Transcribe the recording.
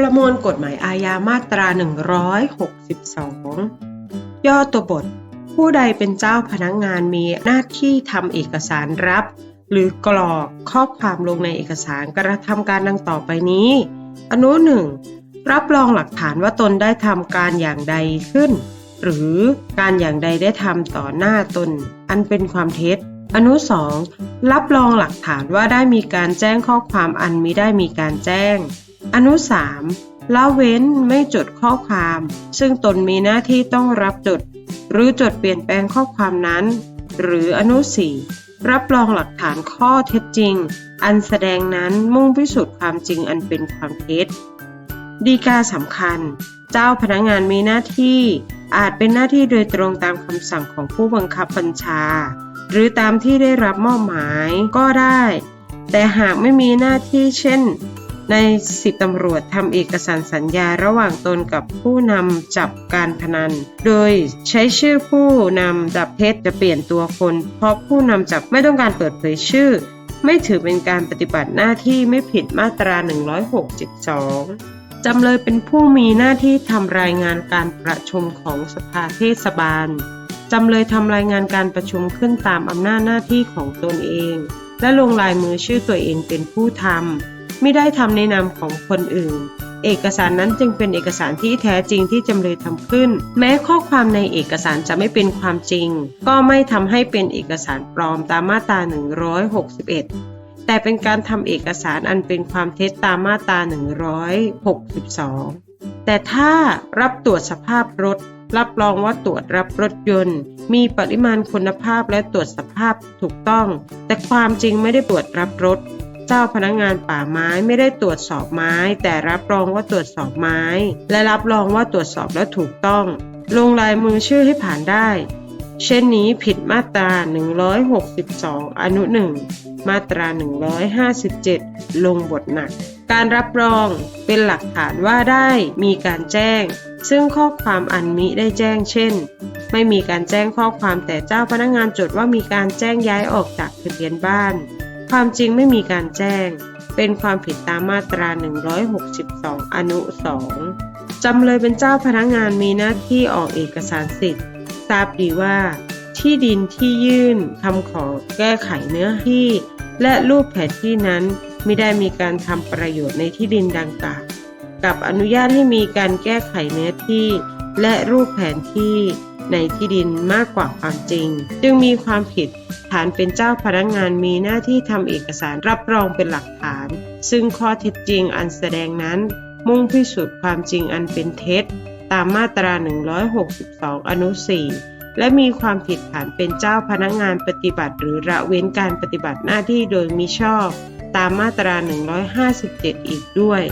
ประมวลกฎหมายอาญามาตรา 162 ย่อตัวบท ผู้ใดเป็นเจ้าพนักงานมีหน้าที่ทำเอกสารรับ หรือกรอกข้อความลงในเอกสารกระทำการดังต่อไปนี้ อนุหนึ่งรับรองหลักฐานว่าตนได้ทำการอย่างใดขึ้น หรือการอย่างใดได้ทำต่อหน้าตน อันเป็นความเท็จอนุสองรับรองหลักฐานว่าได้มีการแจ้งข้อความอันมิได้มีการแจ้ง อนุสามละเว้นไม่จดข้อความ ซึ่งตนมีหน้าที่ต้องรับจด หรือจดเปลี่ยนแปลงข้อความนั้น หรืออนุสี่รับรองหลักฐานข้อเท็จจริง อันแสดงนั้นมุ่งพิสูจน์ความจริงอันเป็นความเท็จดีกาสำคัญ เจ้าพนักงานมีหน้าที่อาจเป็นหน้าที่โดยตรงตามคำสั่งของผู้บังคับบัญชา หรือตามที่ได้รับมอบหมายก็ได้ แต่หากไม่มีหน้าที่เช่น ในสิบตำรวจทำเอกสารสัญญาระหว่างตนกับผู้นำจับการพนัน โดยใช้ชื่อผู้นำจับเท็จจะเปลี่ยนตัวคน เพราะผู้นำจับไม่ต้องการเปิดเผยชื่อ ไม่ถือเป็นการปฏิบัติหน้าที่ไม่ผิดมาตรา 162จำเลยเป็นผู้มีหน้าที่ทำรายงานการประชุมของสภาเทศบาล จำเลยทำรายงานการประชุมขึ้นตามอำนาจหน้าที่ของตนเอง และลงลายมือชื่อตัวเองเป็นผู้ทำ ไม่ได้ทำในนามของคนอื่น เอกสารนั้นจึงเป็นเอกสารที่แท้จริงที่จำเลยทำขึ้น แม้ข้อความในเอกสารจะไม่เป็นความจริง ก็ไม่ทำให้เป็นเอกสารปลอมตามมาตรา 161 แต่เป็นการทำเอกสารอันเป็นความเท็จตามมาตรา 162 แต่ถ้ารับตรวจสภาพรถรับรองว่าตรวจรับรถยนต์ มีปริมาณคุณภาพและตรวจสภาพถูกต้อง แต่ความจริงไม่ได้ตรวจรับรถ เจ้าพนักงานป่าไม้ไม่ได้ตรวจสอบไม้ แต่รับรองว่าตรวจสอบไม้ และรับรองว่าตรวจสอบแล้วถูกต้อง ลงลายมือชื่อให้ผ่านได้ เช่นนี้ผิดมาตรา 162 อนุ 1 มาตรา 157 ลงบทหนัก การรับรองเป็นหลักฐานว่าได้มีการแจ้ง ซึ่งข้อความอันมิได้แจ้งเช่น ไม่มีการแจ้งข้อความแต่เจ้าพนักงานจดว่ามีการแจ้งย้ายออกจากทะเบียนบ้าน ความจริงไม่มีการแจ้ง เป็นความผิดตามมาตรา 162 อนุ 2 จำเลยเป็นเจ้าพนักงานมีหน้าที่ออกเอกสารสิทธิ์ ทราบดีว่า ที่ดินที่ยื่นคำขอแก้ไขเนื้อที่ และรูปแผนที่นั้นไม่ได้มีการทำประโยชน์ในที่ดินดังกล่าวกับอนุญาตให้มีการแก้ไขเนื้อที่ และรูปแผนที่ ในที่ดินมากกว่าความจริง จึงมีความผิดฐานเป็นเจ้าพนักงานมีหน้าที่ทำเอกสารรับรองเป็นหลักฐาน ซึ่งข้อเท็จจริงอันแสดงนั้น มุ่งพิสูจน์ความจริงอันเป็นเท็จ ตามมาตรา 162 อนุ 4และมีความผิดฐานเป็นเจ้าพนักงานปฏิบัติ หรือละเว้นการปฏิบัติหน้าที่โดยมิชอบ ตามมาตรา 157 อีกด้วย